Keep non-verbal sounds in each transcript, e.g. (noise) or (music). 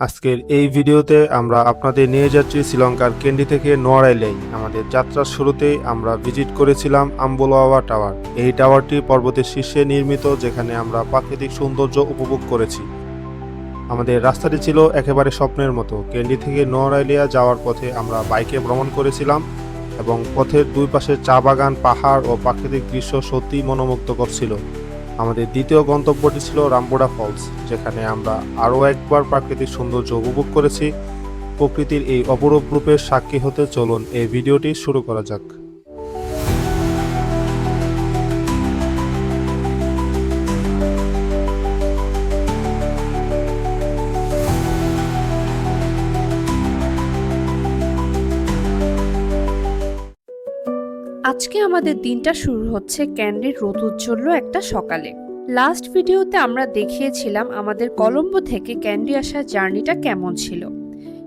আজকের এই ভিডিওতে আমরা আপনাদের নিয়ে যাচ্ছি শ্রীলঙ্কার কেন্ডি থেকে নোয়ারাইলাই আমাদের যাত্রার শুরুতেই আমরা ভিজিট করেছিলাম আম্বুলাওয়া টাওয়ার। এই টাওয়ারটি পর্বতের শীর্ষে নির্মিত, যেখানে আমরা প্রাকৃতিক সৌন্দর্য উপভোগ করেছি। আমাদের রাস্তাটি ছিল একেবারে স্বপ্নের মতো। কেন্ডি থেকে নোয়ারাইলিয়া যাওয়ার পথে আমরা বাইকে ভ্রমণ করেছিলাম এবং পথের দুই পাশে চা বাগান, পাহাড় ও প্রাকৃতিক দৃশ্য সত্যিই মনোমুগ্ধকর ছিল। আমাদের দ্বিতীয় গন্তব্যটি ছিল রামবোড়া ফলস, যেখানে আমরা আরও একবার প্রাকৃতিক সৌন্দর্য উপভোগ করেছি। প্রকৃতির এই অপরূপ রূপের সাক্ষী হতে চলুন, এই ভিডিওটি শুরু করা যাক। আজকে আমাদের দিনটা শুরু হচ্ছে ক্যান্ডির রোদুজ্জ্বল্য একটা সকালে। লাস্ট ভিডিওতে আমরা দেখিয়েছিলাম আমাদের কলম্বো থেকে ক্যান্ডি আসার জার্নিটা কেমন ছিল।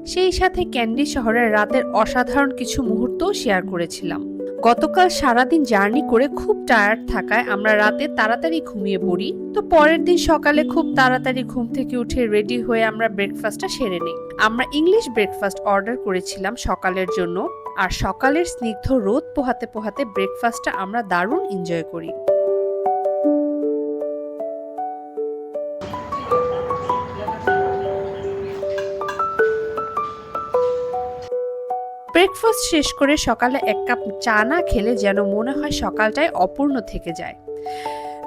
সেই সাথে ক্যান্ডি শহরের রাতের অসাধারণ কিছু মুহূর্তও শেয়ার করেছিলাম। গতকাল সারাদিন জার্নি করে খুব টায়ার্ড থাকায় আমরা রাতে তাড়াতাড়ি ঘুমিয়ে পড়ি। তো পরের দিন সকালে খুব তাড়াতাড়ি ঘুম থেকে উঠে রেডি হয়ে আমরা ব্রেকফাস্টটা সেরে নিই। আমরা ইংলিশ ব্রেকফাস্ট অর্ডার করেছিলাম সকালের জন্য। আর সকালের স্নিগ্ধ রোদ পোহাতে পোহাতে ব্রেকফাস্টটা আমরা দারুণ এনজয় করি। ব্রেকফাস্ট শেষ করে সকালে এক কাপ চা না খেলে যেন মনে হয় সকালটাই অপূর্ণ থেকে যায়।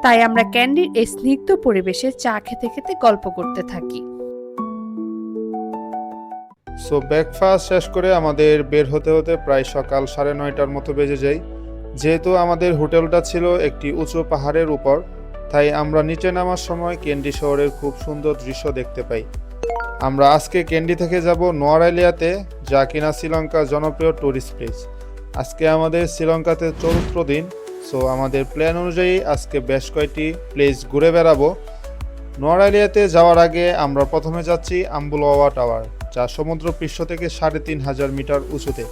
তাই আমরা ক্যান্ডির এই স্নিগ্ধ পরিবেশে চা খেতে খেতে গল্প করতে থাকি। সো ব্রেকফাস্ট শেষ করে আমাদের বের হতে হতে প্রায় সকাল সাড়ে নয়টার মতো বেজে যায়। যেহেতু আমাদের হোটেলটা ছিল একটি উঁচু পাহাড়ের উপর, তাই আমরা নিচে নামার সময় কেন্ডি শহরের খুব সুন্দর দৃশ্য দেখতে পাই। আমরা আজকে কেন্ডি থেকে যাব নোয়ারাইলিয়াতে, যা কিনা শ্রীলঙ্কার জনপ্রিয় ট্যুরিস্ট প্লেস আজকে আমাদের শ্রীলঙ্কাতে চতুর্থ দিন সো আমাদের প্ল্যান অনুযায়ী আজকে বেশ কয়েকটি প্লেস ঘুরে বেড়াবো। নোয়ারাইলিয়াতে যাওয়ার আগে আমরা প্রথমে যাচ্ছি আম্বুলাওয়া টাওয়ার যা সমুদ্র পৃষ্ঠ থেকে সাড়ে তিন হাজার মিটার উঁচুতে।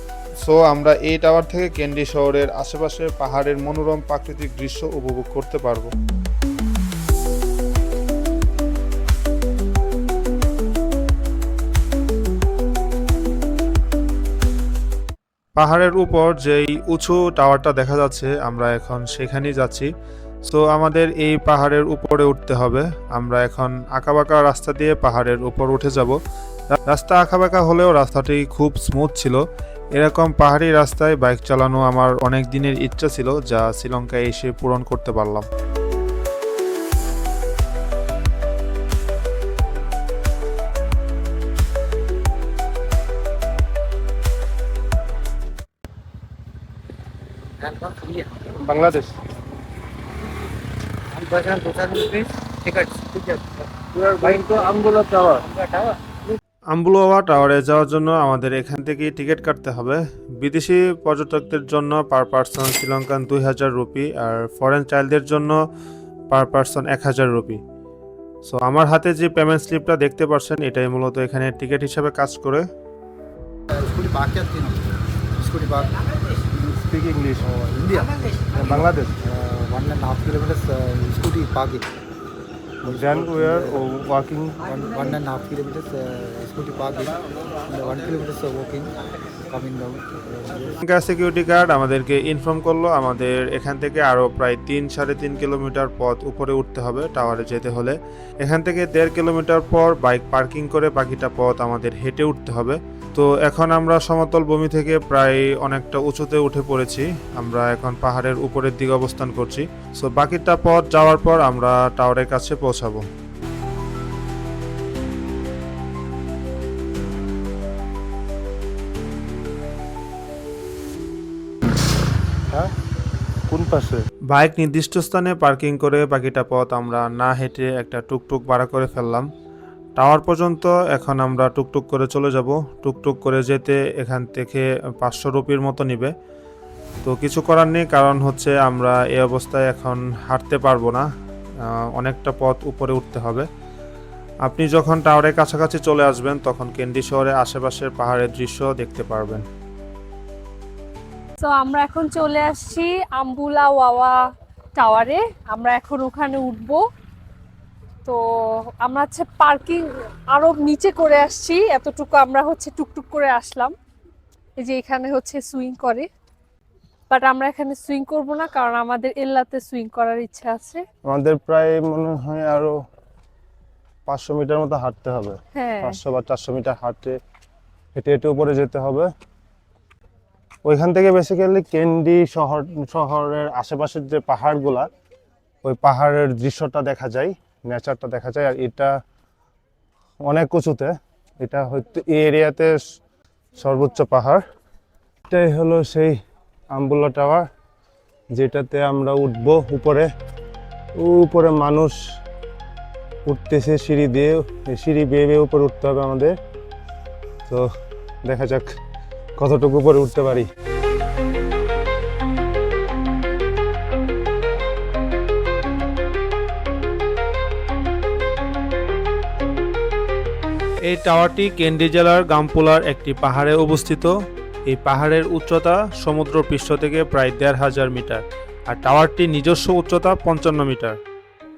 সো, আমরা এই টাওয়ার থেকে ক্যান্ডি শহরের আশেপাশে পাহাড়ের মনোরম প্রাকৃতিক দৃশ্য উপভোগ করতে পারব। পাহাড়ের উপর যেই উঁচু টাওয়ারটা দেখা যাচ্ছে, আমরা এখন সেখানেই যাচ্ছি। সো, আমাদের এই পাহাড়ের উপরে উঠতে হবে। আমরা এখন আঁকাবাঁকা রাস্তা দিয়ে পাহাড়ের উপর উঠে যাব। রাস্তা আঁকাবাঁকা হলেও রাস্তাটি খুব স্মুথ ছিল। এরকম পাহাড়ি রাস্তায় বাইক চালানো আমার অনেক দিনের ইচ্ছা ছিল যা শ্রীলঙ্কায় এসে পূরণ করতে পারলাম। বাংলাদেশ। আম্বুলোয়া টাওয়ারে যাওয়ার জন্য আমাদের এখান থেকে টিকিট কাটতে হবে। বিদেশি পর্যটকদের জন্য পার পার্সন শ্রীলঙ্কান দুই হাজার রুপি আর ফরেন চাইল্ডদের জন্য পার পার্সন এক হাজার রুপি। সো আমার হাতে যে পেমেন্ট স্লিপটা দেখতে পাচ্ছেন এটাই মূলত এখানে টিকিট হিসাবে কাজ করে। Bangladesh one and half kilometre scooty parking Then we are uh, walking. One, one and a half kilometers, uh, scooty parking. And uh, one kilometers of walking, security guard আমাদেরকে ইনফর্ম করল আমাদের এখান থেকে আরও প্রায় তিন সাড়ে তিন কিলোমিটার পথ উপরে উঠতে হবে টাওয়ারে যেতে হলে এখান থেকে দেড় কিলোমিটার পর বাইক পার্কিং করে বাকিটা পথ আমাদের হেঁটে উঠতে হবে তো এখন আমরা সমতল ভূমি থেকে প্রায় অনেকটা উঁচুতে উঠে পড়েছি। আমরা এখন পাহাড়ের উপরের দিকে অবস্থান করছি। সো বাকিটা পথ যাওয়ার পর আমরা টাওয়ারের কাছে পৌঁছাবো। কোন পাশে? বাইক নির্দিষ্ট স্থানে পার্কিং করে বাকিটা পথ আমরা না হেঁটে একটা টুকটুক ভাড়া করে ফেললাম। টাওয়ার পর্যন্ত এখন আমরা টুকটুক করে চলে যাব। টুকটুক করে যেতে এখান থেকে পাঁচশো রুপির মতো নিবে। তো কিছু করার নেই, কারণ হচ্ছে আমরা এই অবস্থায় এখন হাঁটতে পারব না। অনেকটা পথ উপরে উঠতে হবে। আপনি যখন টাওয়ারের কাছাকাছি চলে আসবেন, তখন কেন্দ্রি শহরের আশেপাশের পাহাড়ের দৃশ্য দেখতে পারবেন। তো আমরা এখন চলে আসছি আম্বুলা ওয়াওয়া টাওয়ারে। আমরা এখন ওখানে উঠবো। তো আমরা হচ্ছে পার্কিং আরও নিচে করে আসছি। এতটুকু আমরা হচ্ছে টুকটুক করে আসলাম। এই যে এখানে হচ্ছে সুইং করে। বাট আমরা এখানে সুইং করব না কারণ আমাদের এল্লাতে সুইং করার ইচ্ছা আছে। আমাদের প্রায় মনে হয় আরও পাঁচশো মিটার মতো হাঁটতে হবে। হ্যাঁ। পাঁচশো বা চারশো মিটার হাঁটে হেঁটে হেঁটে উপরে যেতে হবে। ওইখান থেকে বেসিক্যালি কেন্ডি শহর শহরের আশেপাশের যে পাহাড়গুলা ওই পাহাড়ের দৃশ্যটা দেখা যায়। নেচারটা দেখা যায়, আর এটা অনেক উঁচুতে। এটা হয়তো এই এরিয়াতে সর্বোচ্চ পাহাড়। এটাই হলো সেই আম্বুলা টাওয়ার, যেটাতে আমরা উঠবো উপরে। উপরে মানুষ উঠতেছে সিঁড়ি দিয়ে সিঁড়ি বেয়ে বেয়ে উপরে উঠতে হবে আমাদের। তো দেখা যাক কতটুকু উপরে উঠতে পারি। এই টাওয়ারটি কেন্দ্রি জেলার গামপুলার একটি পাহাড়ে অবস্থিত। এই পাহাড়ের উচ্চতা সমুদ্র পৃষ্ঠ থেকে প্রায় দেড় হাজার মিটার আর টাওয়ারটির নিজস্ব উচ্চতা পঞ্চান্ন মিটার।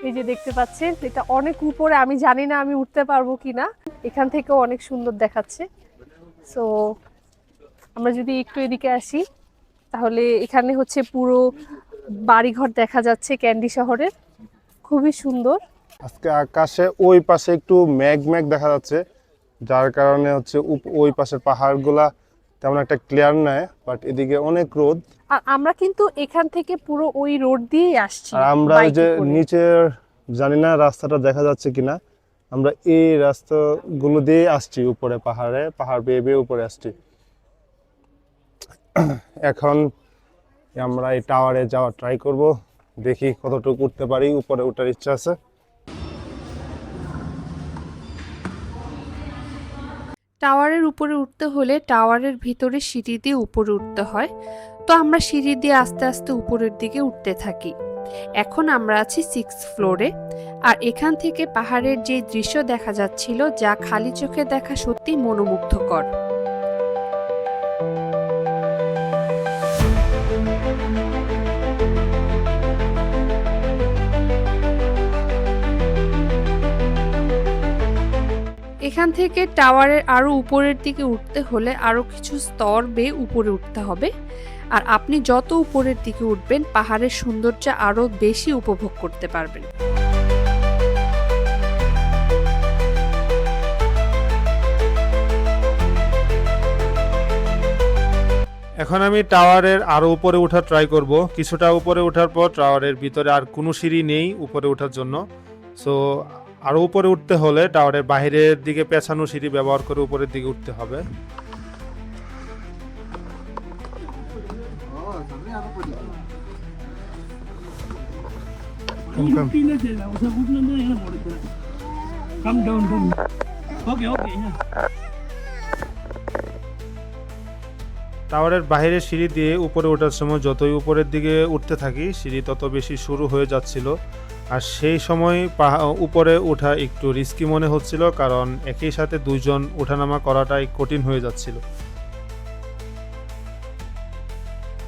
এই যে দেখতে পাচ্ছেন এটা অনেক উপরে আমি জানি না আমি উঠতে পারব কিনা। এখান থেকেও অনেক সুন্দর দেখাচ্ছে। সো আমরা যদি একটু এদিকে আসি তাহলে এখানে হচ্ছে পুরো বাড়িঘর দেখা যাচ্ছে ক্যান্ডি শহরের। খুবই সুন্দর। আজকে আকাশে ওই পাশে একটু মেঘ মেঘ দেখা যাচ্ছে। যার কারণে হচ্ছে ওই পাশের পাহাড়গুলা তেমন একটা ক্লিয়ার নয় বাট এদিকে অনেক রোদ। আর আমরা কিন্তু এখান থেকে পুরো ওই রোড দিয়েই আসছি আর আমরা ওই যে। নিচের জানি না রাস্তাটা দেখা যাচ্ছে কিনা আমরা এই রাস্তাগুলো দিয়ে আসছি উপরে পাহাড়ে পাহাড় বেয়ে বেয়ে উপরে আসছি। এখন আমরা এই টাওয়ারে যাওয়া ট্রাই করব দেখি কতটুকু উঠতে পারি উপরে উঠার ইচ্ছা আছে। টাওয়ারের উপরে উঠতে হলে টাওয়ারের ভিতরে সিঁড়ি দিয়ে উপরে উঠতে হয়। তো আমরা সিঁড়ি দিয়ে আস্তে আস্তে উপরের দিকে উঠতে থাকি। এখন আমরা আছি সিক্স ফ্লোরে আর এখান থেকে পাহাড়ের যে দৃশ্য দেখা যাচ্ছিল, যা খালি চোখে দেখা সত্যি মনোমুগ্ধকর। এখান থেকে টাওয়ারের আরও উপরের দিকে উঠতে হলে আরও কিছু স্তর বেয়ে উপরে উঠতে হবে। আর আপনি যত উপরের দিকে উঠবেন, পাহাড়ের সৌন্দর্য আরও বেশি উপভোগ করতে পারবেন। এখন আমি টাওয়ারের আরও উপরে ওঠার ট্রাই করব। কিছুটা উপরে ওঠার পর টাওয়ারের ভিতরে আর কোনো সিঁড়ি নেই উপরে ওঠার জন্য। সো আরও উপরে উঠতে হলে টাওয়ারের বাইরের দিকে পেছানো সিঁড়ি ব্যবহার করে উপরের দিকে উঠতে হবে. টাওয়ারের বাইরের সিঁড়ি দিয়ে উপরে ওঠার সময় যতই উপরের দিকে উঠতে থাকি সিঁড়ি তত বেশি শুরু হয়ে যাচ্ছিল। আর সেই সময় উপরে ওঠা একটু রিস্কি মনে হচ্ছিল, কারণ একই সাথে দুইজন ওঠানামা করাটাই কঠিন হয়ে যাচ্ছিল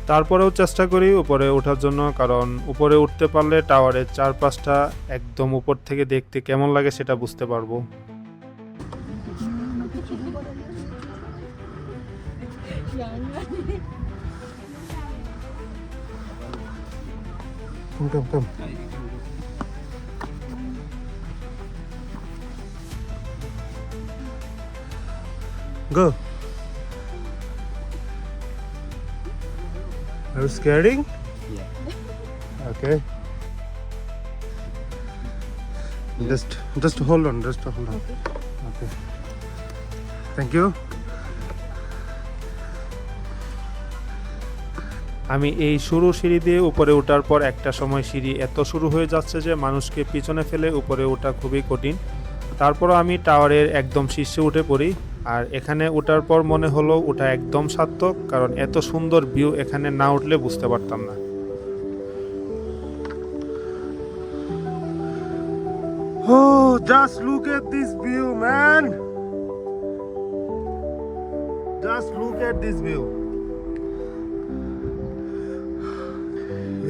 তারপরেও চেষ্টা করি উপরে ওঠার জন্য, কারণ উপরে উঠতে পারলে টাওয়ারের চারপাশটা একদম উপর থেকে দেখতে কেমন লাগে সেটা বুঝতে পারব. Go. Are you scaring? Yeah. Okay. Just, just hold on. Just hold on. Okay. Thank you. আমি এই সরু সিঁড়ি দিয়ে উপরে ওঠার পর একটা সময় সিঁড়ি এত শুরু হয়ে যাচ্ছে যে মানুষকে পিছনে ফেলে উপরে ওঠা খুবই কঠিন তারপরও আমি টাওয়ারের একদম শীর্ষে উঠে পড়ি আর এখানে ওঠার পর মনে হলো ওটা একদম সার্থক, কারণ এত সুন্দর ভিউ এখানে না উঠলে বুঝতে পারতাম না.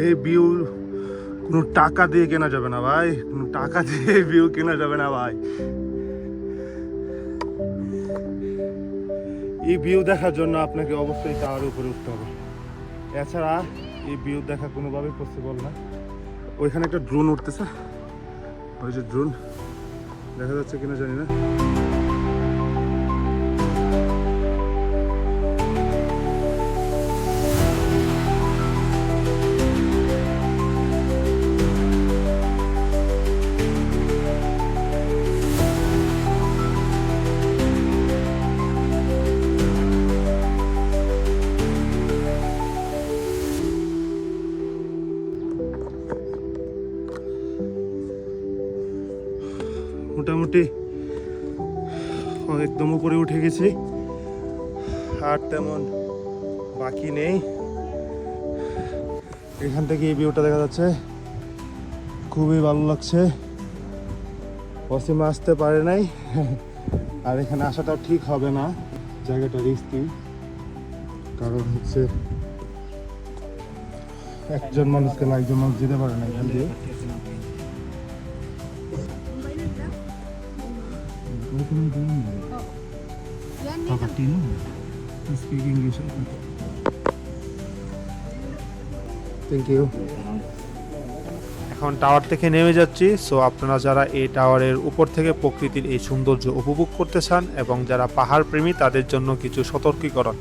এই ভিউ কোনো টাকা দিয়ে কেনা যাবে না ভাই। কোনো টাকা দিয়ে ভিউ কেনা যাবে না ভাই। এই ভিউ দেখার জন্য আপনাকে অবশ্যই টাওয়ার উপরে উঠতে হবে। এছাড়া এই ভিউ দেখা কোনোভাবেই পসিবল না। ওইখানে একটা ড্রোন উঠতেছে। ওই যে ড্রোন দেখা যাচ্ছে কিনা জানি না। ভিউটা দেখা যাচ্ছে। খুবই ভালো লাগছে। পশ্চিমে আসতে পারে নাই। আর এখানে আসাটাও ঠিক হবে না। জায়গাটা রিস্কি কারণ হচ্ছে একজন মানুষকে না একজন মানুষ যেতে পারে না এখান দিয়ে। থ্যাংক ইউ এখন টাওয়ার থেকে নেমে যাচ্ছি সো আপনারা যারা এই টাওয়ারের উপর থেকে প্রকৃতির এই সৌন্দর্য উপভোগ করতে চান এবং যারা পাহাড় প্রেমী তাদের জন্য কিছু সতর্কীকরণ।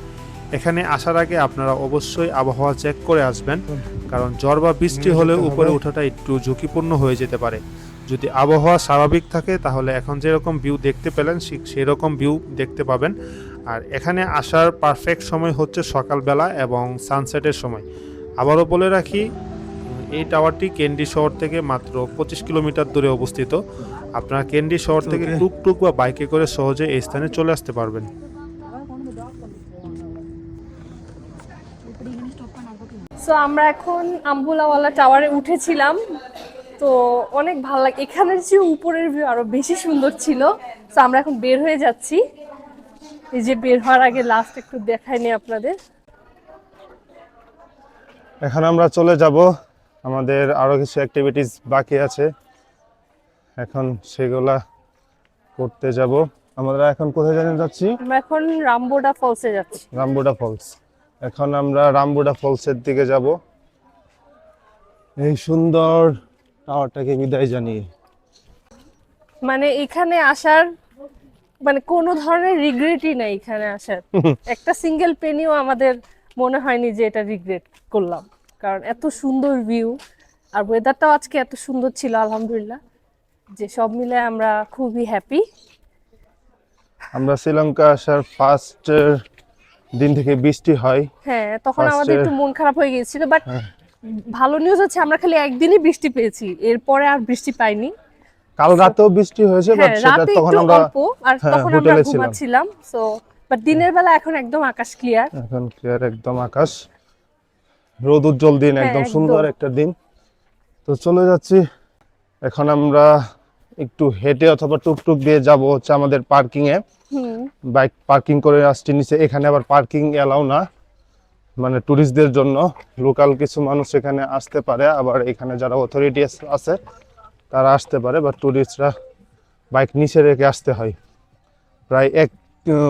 এখানে আসার আগে আপনারা অবশ্যই আবহাওয়া চেক করে আসবেন কারণ ঝড় বা বৃষ্টি হলে উপরে ওঠাটা একটু ঝুঁকিপূর্ণ হয়ে যেতে পারে। যদি আবহাওয়া স্বাভাবিক থাকে তাহলে এখন যেরকম ভিউ দেখতে পেলেন সেরকম ভিউ দেখতে পাবেন। আর এখানে আসার পারফেক্ট সময় হচ্ছে সকালবেলা এবং সানসেটের সময়। আবারও বলে রাখি এই টাওয়ারটি কেন্ডি শহর থেকে মাত্র পঁচিশ কিলোমিটার দূরে অবস্থিত। আপনারা কেন্ডি শহর থেকে. টুকটুক বা বাইকে করে সহজে এই স্থানে চলে আসতে পারবেন। সো আমরা এখন আম্বুলাওয়ালা টাওয়ারে উঠেছিলাম। তো অনেক ভালো লাগে এখানের যে উপরের ভিউ আরও বেশি সুন্দর ছিল। তো আমরা এখন বের হয়ে যাচ্ছি। এই যে বের হওয়ার আগে লাস্ট একটু দেখাইনি আপনাদের। এখন আমরা চলে যাব। আমাদের আরও কিছু অ্যাক্টিভিটিস বাকি আছে। এখন সেগুলা করতে যাব। আমরা এখন কোথায় জানিয়ে যাচ্ছি? আমরা এখন রামবোডা ফলসে যাচ্ছি। রামবুডা ফলস। এখন আমরা রামবুডা ফলসের দিকে যাব। এই সুন্দর টাওয়ারটাকে বিদায় জানিয়ে। মানে এখানে আসার মানে কোনো ধরনের রিগ্রেটই নাই এখানে আসার। একটা সিঙ্গেল পেনিও আমাদের মনে হয়নি যে এটা রিগ্রেট করলাম। কারণ এত সুন্দর ভিউ আর ওয়েদারটাও আজকে এত সুন্দর ছিল আলহামদুলিল্লাহ। যে সব মিলে আমরা খুবই হ্যাপি আমরা শ্রীলঙ্কা আসার ফার্স্ট দিন থেকে বৃষ্টি হয়। হ্যাঁ তখন আমাদের একটু মন খারাপ হয়ে গিয়েছিল বাট হ্যাঁ। ভালো নিউজ হচ্ছে আমরা খালি একদিনই বৃষ্টি পেয়েছি। এরপরে আর বৃষ্টি পাইনি। কাল রাতেও বৃষ্টি হয়েছে বাট হ্যাঁ সেটা তখন আমরা অল্প আর হ্যাঁ, তখন আমরা ছিলাম। ঘুমাচ্ছিলাম সো বাট দিনের বেলা এখন একদম আকাশ ক্লিয়ার এখন ক্লিয়ার একদম আকাশ। রোদ উজ্জ্বল দিন হ্যাঁ, একদম একদম। সুন্দর একটা দিন। তো চলে যাচ্ছি। এখন আমরা একটু হেঁটে অথবা টুকটুক দিয়ে যাব হচ্ছে আমাদের পার্কিং এ। বাইক পার্কিং করে আসছি নিচে। এখানে আবার পার্কিং এলাও না। মানে ট্যুরিস্টদের জন্য। লোকাল কিছু মানুষ এখানে আসতে পারে। আবার এখানে যারা অথরিটি আছে তারা আসতে পারে। বা ট্যুরিস্টরা বাইক নিচে রেখে আসতে হয়। প্রায় এক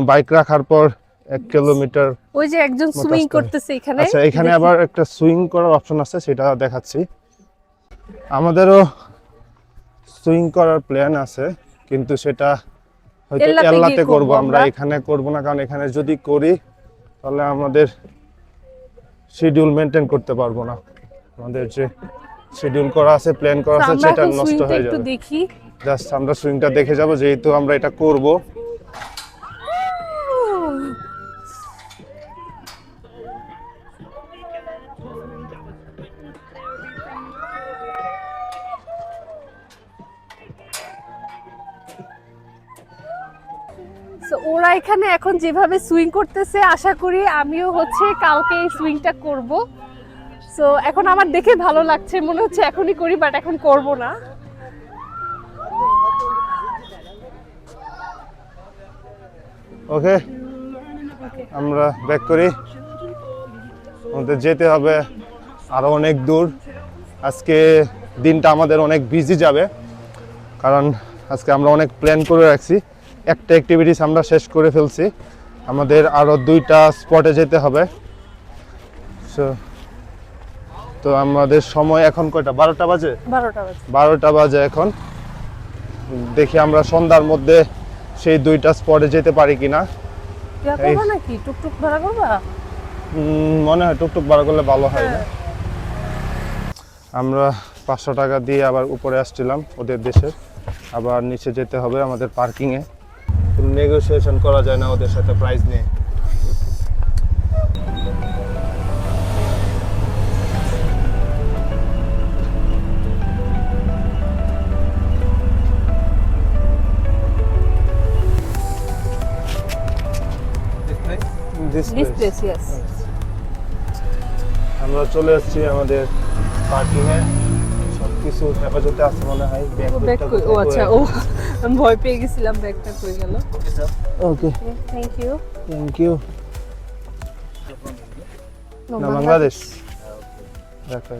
বাইক রাখার পর এক কিলোমিটার ওই যে একজন হয়। করতেছে এখানে। আচ্ছা এখানে আবার একটা সুইং করার অপশন আছে সেটা দেখাচ্ছি। আমাদেরও সুইং করার প্ল্যান আছে কিন্তু সেটা হয়তো এল্লাতে করব আমরা। এখানে করব না কারণ এখানে যদি করি তাহলে আমাদের শিডিউল মেনটেন করতে পারব না। আমাদের যে শিডিউল করা আছে প্ল্যান করা আছে সেটা নষ্ট হয়ে একটু যাবে। দেখি। জাস্ট আমরা সুইংটা দেখে যাব যেহেতু আমরা এটা করব। So, ওরা এখানে এখন যেভাবে সুইং করতেছে আশা করি আমিও হচ্ছে কালকে এই সুইংটা করব। সো এখন আমার দেখে ভালো লাগছে মনে হচ্ছে এখনই করি বাট এখন করব না। ওকে আমরা ব্যাক করি। আমাদের যেতে হবে আরও অনেক দূর। আজকে দিনটা আমাদের অনেক বিজি যাবে কারণ আজকে আমরা অনেক প্ল্যান করে রাখছি। একটা অ্যাক্টিভিটিস আমরা শেষ করে ফেলছি। আমাদের আরও দুইটা স্পটে যেতে হবে। So, তো আমাদের সময় এখন কয়টা? বারোটা বাজে? বারোটা বাজে। এখন। দেখি আমরা সন্ধ্যার মধ্যে সেই দুইটা স্পটে যেতে পারি কিনা। মনে হয় টুকটুক ভাড়া করলে ভালো হয় না। আমরা পাঁচশো টাকা দিয়ে আবার উপরে আসছিলাম ওদের দেশে। আবার নিচে যেতে হবে আমাদের পার্কিংয়ে নেগোসিয়েশন করা যায় না ওদের সাথে প্রাইস নিয়ে। আমরা চলে আসছি আমাদের পার্কিং সবকিছু হেফাজতে আছে মনে হয় ব্যাগ ও আচ্ছা ও আমি ভয় পেয়ে গেছিলাম ব্যাগটা কই গেল। Okay thank you thank you না বাংলাদেশ দেখো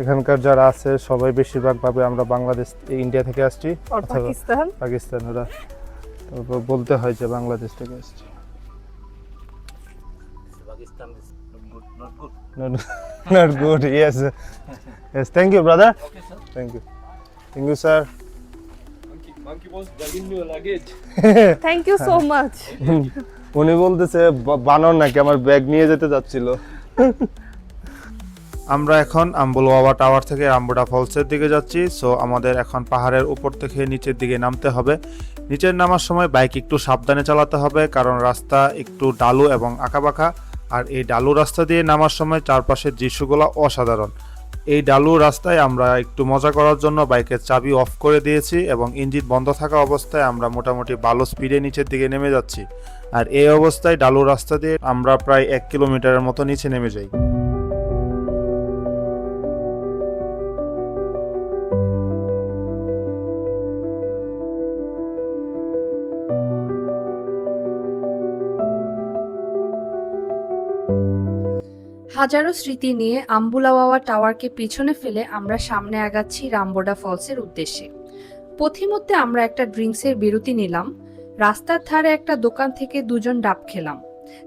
এখানকার যারা আছে সবাই বেশিরভাগ ভাবে আমরা বাংলাদেশ ইন্ডিয়া থেকে আসছি। পাকিস্তান পাকিস্তান ওরা। তারপর বলতে হয় যে বাংলাদেশ থেকে আসছি। Not, (laughs) not good, yes. Yes, thank you, brother. okay sir. Thank you. Thank you, sir. Thank you so much উনি বলতেছে বানর নাকি আমার ব্যাগ নিয়ে যেতে যাচ্ছিল (laughs) আমরা এখন আম্বুলওয়াবা টাওয়ার থেকে রামবোটা ফলসের দিকে যাচ্ছি। সো আমাদের এখন পাহাড়ের উপর থেকে নিচের দিকে নামতে হবে। নিচের নামার সময় বাইক একটু সাবধানে চালাতে হবে কারণ রাস্তা একটু ডালু এবং আঁকাবাঁকা। আর এই ডালু রাস্তা দিয়ে নামার সময় চারপাশের দৃশ্যগুলো অসাধারণ। এই ডালু রাস্তায় আমরা একটু মজা করার জন্য বাইকের চাবি অফ করে দিয়েছি এবং ইঞ্জিন বন্ধ থাকা অবস্থায় আমরা মোটামুটি ভালো স্পিডে নিচের দিকে নেমে যাচ্ছি। আর এই অবস্থায় ডালু রাস্তা দিয়ে আমরা প্রায় এক কিলোমিটারের মতো নিচে নেমে যাই। হাজারো স্মৃতি নিয়ে আম্বুলাওয়াওয়া টাওয়ারকে পিছনে ফেলে আমরা সামনে আগাচ্ছি রামবোডা ফলসের উদ্দেশ্যে। পথিমধ্যে আমরা একটা ড্রিঙ্কসের বিরতি নিলাম, রাস্তার ধারে একটা দোকান থেকে দুজন ডাব খেলাম।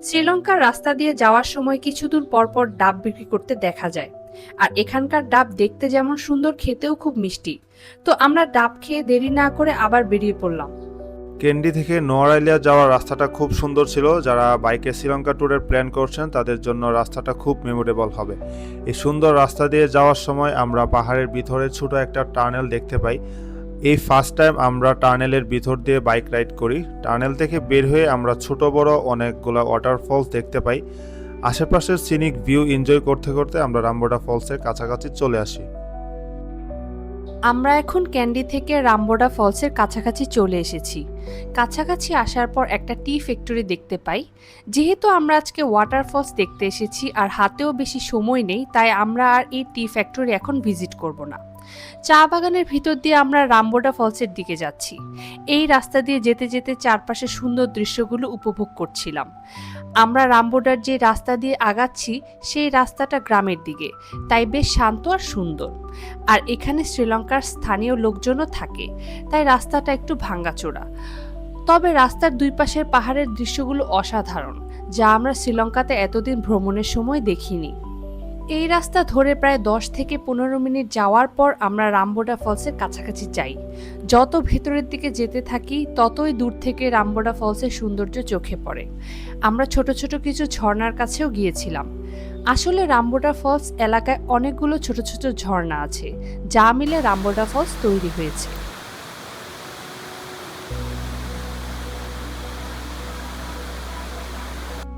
শ্রীলঙ্কার রাস্তা দিয়ে যাওয়ার সময় কিছু দূর পরপর ডাব বিক্রি করতে দেখা যায়। আর এখানকার ডাব দেখতে যেমন সুন্দর, খেতেও খুব মিষ্টি। তো আমরা ডাব খেয়ে দেরি না করে আবার বেরিয়ে পড়লাম। কেন্ডি থেকে নোয়ারাইলিয়া যাওয়ার রাস্তাটা খুব সুন্দর ছিল। যারা বাইকে শ্রীলঙ্কা ট্যুরের প্ল্যান করছেন, তাদের জন্য রাস্তাটা খুব মেমোরেবল হবে। এই সুন্দর রাস্তা দিয়ে যাওয়ার সময় আমরা পাহাড়ের ভিতরে ছোট একটা টানেল দেখতে পাই। এই ফার্স্ট টাইম আমরা টানেলের ভিতর দিয়ে বাইক রাইড করি। টানেল থেকে বের হয়ে আমরা ছোট, বড় অনেকগুলো ওয়াটারফলস দেখতে পাই। আশেপাশের সিনিক ভিউ এনজয় করতে করতে আমরা রামবোটা ফলসের কাছাকাছি চলে আসি। আমরা এখন ক্যান্ডি থেকে রামবোডা ফলসের কাছাকাছি চলে এসেছি। কাছাকাছি আসার পর একটা টি ফ্যাক্টরি দেখতে পাই। যেহেতু আমরা আজকে ওয়াটারফলস দেখতে এসেছি আর হাতেও বেশি সময় নেই, তাই আমরা আর এই টি ফ্যাক্টরি এখন ভিজিট করব না। চা বাগানের ভিতর দিয়ে আমরা রামবোডা ফলসের দিকে যাচ্ছি। এই রাস্তা দিয়ে যেতে যেতে চারপাশে সুন্দর দৃশ্যগুলো উপভোগ করছিলাম। আমরা রামবোডার যে রাস্তা দিয়ে আগাচ্ছি, সেই রাস্তাটা গ্রামের দিকে, তাই বেশ শান্ত আর সুন্দর। আর এখানে শ্রীলঙ্কার স্থানীয় লোকজনও থাকে, তাই রাস্তাটা একটু ভাঙ্গাচোরা। তবে রাস্তার দুই পাশের পাহাড়ের দৃশ্যগুলো অসাধারণ, যা আমরা শ্রীলঙ্কাতে এতদিন ভ্রমণের সময় দেখিনি। এই রাস্তা ধরে প্রায় দশ থেকে পনেরো মিনিট যাওয়ার পর আমরা রামবোডা ফলসের কাছাকাছি যাই। যত ভেতরের দিকে যেতে থাকি, ততই দূর থেকে রামবোডা ফলসের সৌন্দর্য চোখে পড়ে। আমরা ছোট ছোট কিছু ঝর্ণার কাছেও গিয়েছিলাম। আসলে রামবোডা ফলস এলাকায় অনেকগুলো ছোট ছোট ঝর্ণা আছে, যা মিলে রামবোডা ফলস তৈরি হয়েছে।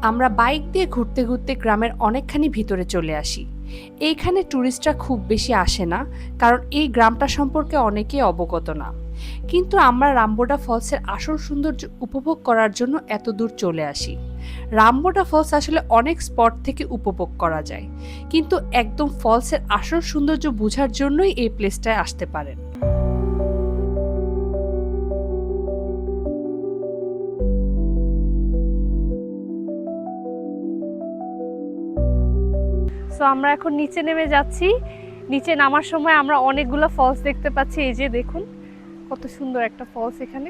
আমরা বাইক দিয়ে ঘুরতে ঘুরতে গ্রামের অনেকখানি ভিতরে চলে আসি। এইখানে ট্যুরিস্টরা খুব বেশি আসে না, কারণ এই গ্রামটা সম্পর্কে অনেকেই অবগত না। কিন্তু আমরা রামবোডা ফলসের আসল সৌন্দর্য উপভোগ করার জন্য এত দূর চলে আসি। রামবোডা ফলস আসলে অনেক স্পট থেকে উপভোগ করা যায়, কিন্তু একদম ফলসের আসল সৌন্দর্য বোঝার জন্যই এই প্লেসটায় আসতে পারেন। সো আমরা এখন নিচে নেমে যাচ্ছি। নিচে নামার সময় আমরা অনেকগুলো ফলস দেখতে পাচ্ছি। এই যে দেখুন, কত সুন্দর একটা ফলস এখানে।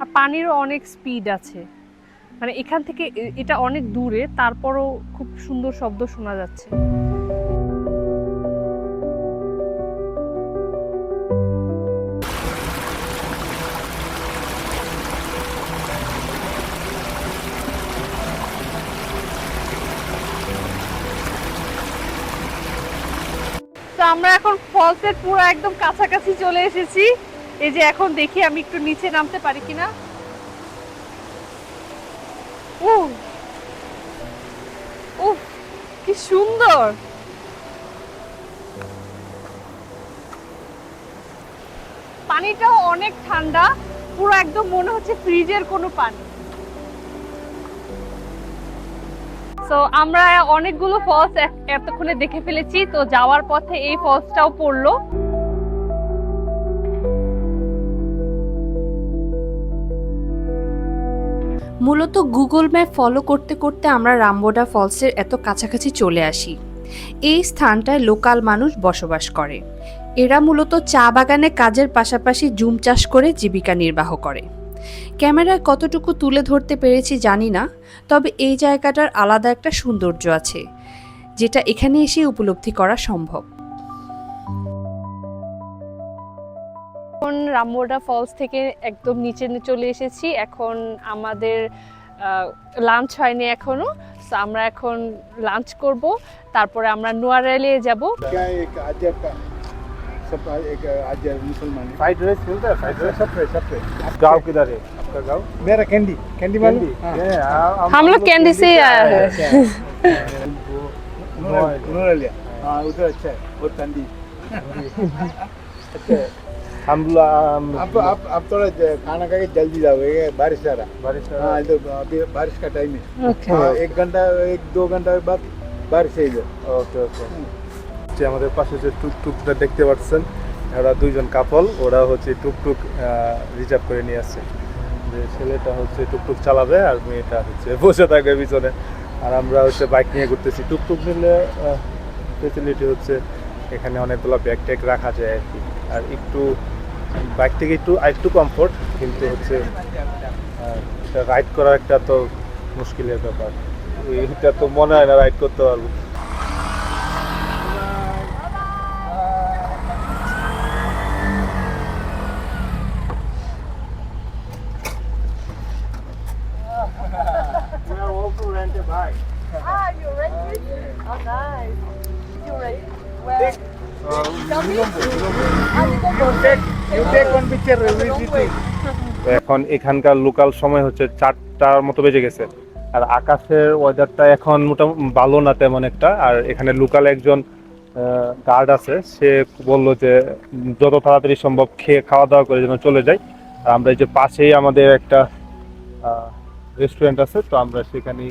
আর পানিরও অনেক স্পিড আছে। মানে এখান থেকে এটা অনেক দূরে, তারপরও খুব সুন্দর শব্দ শোনা যাচ্ছে। তো আমরা এখন ফলসের পুরো একদম কাছাকাছি চলে এসেছি। এই যে এখন দেখি আমি একটু নিচে নামতে পারি কিনা। উফ কি সুন্দর! পানিটাও অনেক ঠান্ডা, পুরো একদম মনে হচ্ছে ফ্রিজের কোনো পানি। তো আমরা অনেকগুলো ফলস এতক্ষণে দেখে ফেলেছি। তো যাওয়ার পথে এই ফলসটাও পড়ল। মূলত গুগল ম্যাপ ফলো করতে করতে আমরা রামবোডা ফলসের এত কাছাকাছি চলে আসি। এই স্থানটায় লোকাল মানুষ বসবাস করে। এরা মূলত চা বাগানে কাজের পাশাপাশি জুম চাষ করে জীবিকা নির্বাহ করে। ক্যামেরায় কতটুকু তুলে ধরতে পেরেছি জানি না তবে এই জায়গাটার আলাদা একটা সৌন্দর্য আছে যেটা এখানে এসে উপলব্ধি করা সম্ভব। এখন রামবোর্ডা ফলস থেকে একদম নিচে চলে এসেছি। এখন আমাদের লাঞ্চ হয়নি এখনও তো আমরা এখন লাঞ্চ করব। তারপরে আমরা নোয়ারেলে যাব। सब एक आज मुसलमान है। फ्राइड राइस मिलता है? फ्राइड राइस सब सब किधर है? आपका मेरा कैंडी। कैंडी हाँ। हाँ। हम लोग कैंडी से आया है। उन्होंने लिया उधर अच्छा है और अच्छा हम आप आप आप थोड़ा खाना खा के जल्दी जाओगे बारिश आ रहा। बारिश हाँ तो अभी बारिश का टाइम है। हाँ, एक घंटा एक दो घंटा बाद बारिश है इधर ओके ओके যে আমাদের পাশে যে টুকটুকটা দেখতে পাচ্ছেন ওরা দুইজন কাপল ওরা হচ্ছে টুকটুক রিজার্ভ করে নিয়ে আসছে। যে ছেলেটা হচ্ছে টুকটুক চালাবে আর মেয়েটা হচ্ছে বসে থাকবে পিছনে। আর আমরা হচ্ছে বাইক নিয়ে ঘুরতেছি। টুকটুক নিলে ফেসিলিটি হচ্ছে এখানে অনেকগুলো ব্যাগ ট্যাগ রাখা যায় আর কি। আর একটু বাইক থেকে একটু, আর একটু কমফোর্ট কিন্তু হচ্ছে রাইড করার একটা তো মুশকিলের ব্যাপার। এটা তো মনে হয় না রাইড করতে পারব। You take you take one picture. (laughs) এখন এখানকার লোকাল সময় হচ্ছে চারটার মতো বেজে গেছে। আর আকাশের ওয়েদারটা এখন মোটামুটি ভালো না তেমন একটা। আর এখানে লোকাল একজন গার্ড আছে। সে বলল যে যত তাড়াতাড়ি সম্ভব খেয়ে খাওয়া দাওয়া করে যেন চলে যাই। আর আমরা এই যে পাশেই আমাদের একটা রেস্টুরেন্ট আছে তো আমরা সেখানেই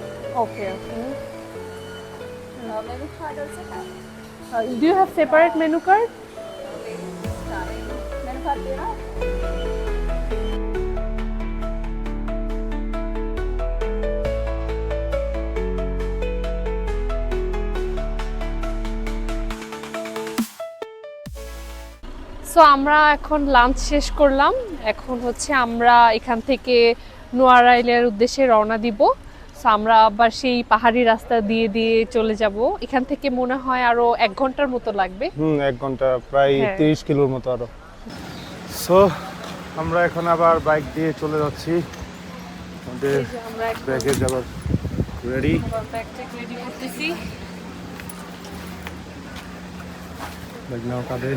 Okay, okay. Uh, do you have separate menu card? So আমরা এখন লাঞ্চ শেষ করলাম এখন হচ্ছে আমরা এখান থেকে নোয়ারাইলের উদ্দেশ্যে রওনা দিব আমরা আবার সেই পাহাড়ি রাস্তা দিয়ে দিয়ে চলে যাব। এখান থেকে মনে হয় আরও এক ঘণ্টার মতো লাগবে। হুম এক ঘণ্টা প্রায় হ্যাঁ। তিরিশ কিলোর মতো আরও। সো আমরা এখন আবার বাইক দিয়ে চলে যাচ্ছি। আমাদের ব্যাগে যাবার রেডি রেডি করতেছি। ব্যাগ নাও কাঁধে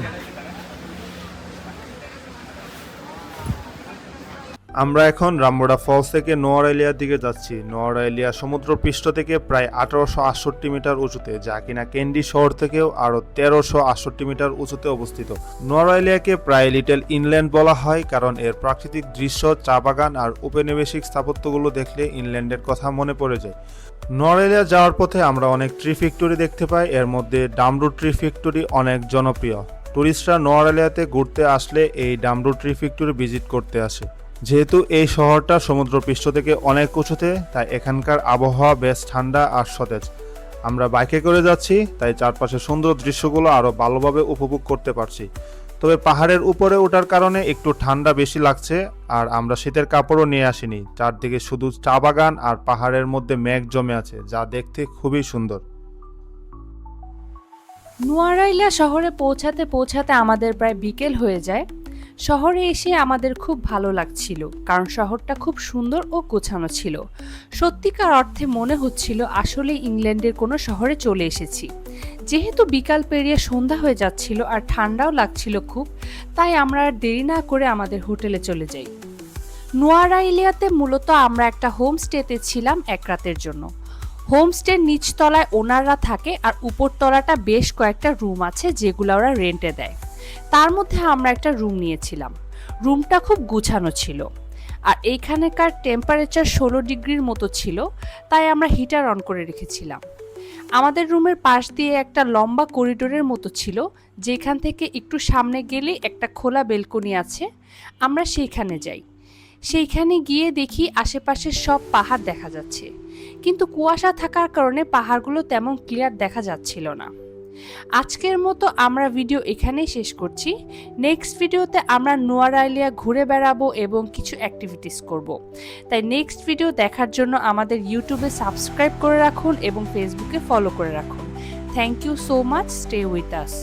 আমরা এখন রামবোড়া ফলস থেকে নোয়ারাইলিয়ার দিকে যাচ্ছি। নোয়ারাইলিয়া সমুদ্র পৃষ্ঠ থেকে প্রায় আঠারোশো আটষট্টি মিটার উঁচুতে, যা কিনা ক্যান্ডি শহর থেকেও আরও তেরোশো আটষট্টি মিটার উঁচুতে অবস্থিত। নোয়ারাইলিয়াকে প্রায় লিটল ইনল্যান্ড বলা হয়, কারণ এর প্রাকৃতিক দৃশ্য, চা বাগান আর উপনিবেশিক স্থাপত্যগুলো দেখলে ইনল্যান্ডের কথা মনে পড়ে যায়। নোয়ারাইলিয়া যাওয়ার পথে আমরা অনেক ট্রি ফ্যাক্টরি দেখতে পাই, এর মধ্যে ডামরু ট্রি ফ্যাক্টরি অনেক জনপ্রিয়। টুরিস্টরা নোয়ারাইলিয়াতে ঘুরতে আসলে এই ডামরু ট্রি ফ্যাক্টরি ভিজিট করতে আসে। যেহেতু এই শহরটা সমুদ্রপৃষ্ঠ থেকে অনেক উঁচুতে, তাই এখানকার আবহাওয়া বেশ ঠান্ডা আর সতেজ। আমরা বাইকে করে যাচ্ছি, তাই চারপাশের সুন্দর দৃশ্যগুলো আরও ভালোভাবে উপভোগ করতে পারছি। তবে পাহাড়ের উপরে ওঠার কারণে একটু ঠান্ডা বেশি লাগছে, আর আমরা শীতের কাপড়ও নিয়ে আসিনি। চারদিকে শুধু চা বাগান আর পাহাড়ের মধ্যে মেঘ জমে আছে, যা দেখতে খুবই সুন্দর। নোয়ারাইলা শহরে পৌঁছাতে পৌঁছাতে আমাদের প্রায় বিকেল হয়ে যায়। শহরে এসে আমাদের খুব ভালো লাগছিল, কারণ শহরটা খুব সুন্দর ও গোছানো ছিল। সত্যিকার অর্থে মনে হচ্ছিল আসলে ইংল্যান্ডের কোনো শহরে চলে এসেছি। যেহেতু বিকাল পেরিয়ে সন্ধ্যা হয়ে যাচ্ছিল আর ঠান্ডাও লাগছিল খুব, তাই আমরা আর দেরি না করে আমাদের হোটেলে চলে যাই। নোয়ারাইলিয়াতে মূলত আমরা একটা হোমস্টেতে ছিলাম এক রাতের জন্য। হোমস্টের নিচতলায় ওনাররা থাকে আর উপরতলাটা বেশ কয়েকটা রুম আছে যেগুলো ওরা রেন্টে দেয়। তার মধ্যে আমরা একটা রুম নিয়েছিলাম। রুমটা খুব গুছানো ছিল। আর এইখানেকার টেম্পারেচার ষোলো ডিগ্রির মতো ছিল, তাই আমরা হিটার অন করে রেখেছিলাম। আমাদের রুমের পাশ দিয়ে একটা লম্বা করিডোরের মতো ছিল, যেখান থেকে একটু সামনে গেলে একটা খোলা বেলকনি আছে। আমরা সেইখানে যাই। সেইখানে গিয়ে দেখি আশেপাশের সব পাহাড় দেখা যাচ্ছে। কিন্তু কুয়াশা থাকার কারণে পাহাড়গুলো তেমন ক্লিয়ার দেখা যাচ্ছিল না। আজকের মতো আমরা ভিডিও এখানেই শেষ করছি। নেক্সট ভিডিওতে আমরা নোয়ারাইলিয়া ঘুরে বেড়াবো এবং কিছু অ্যাক্টিভিটিস করব। তাই নেক্সট ভিডিও দেখার জন্য আমাদের ইউটিউবে সাবস্ক্রাইব করে রাখুন এবং ফেসবুকে ফলো করে রাখুন। Thank you so much stay with us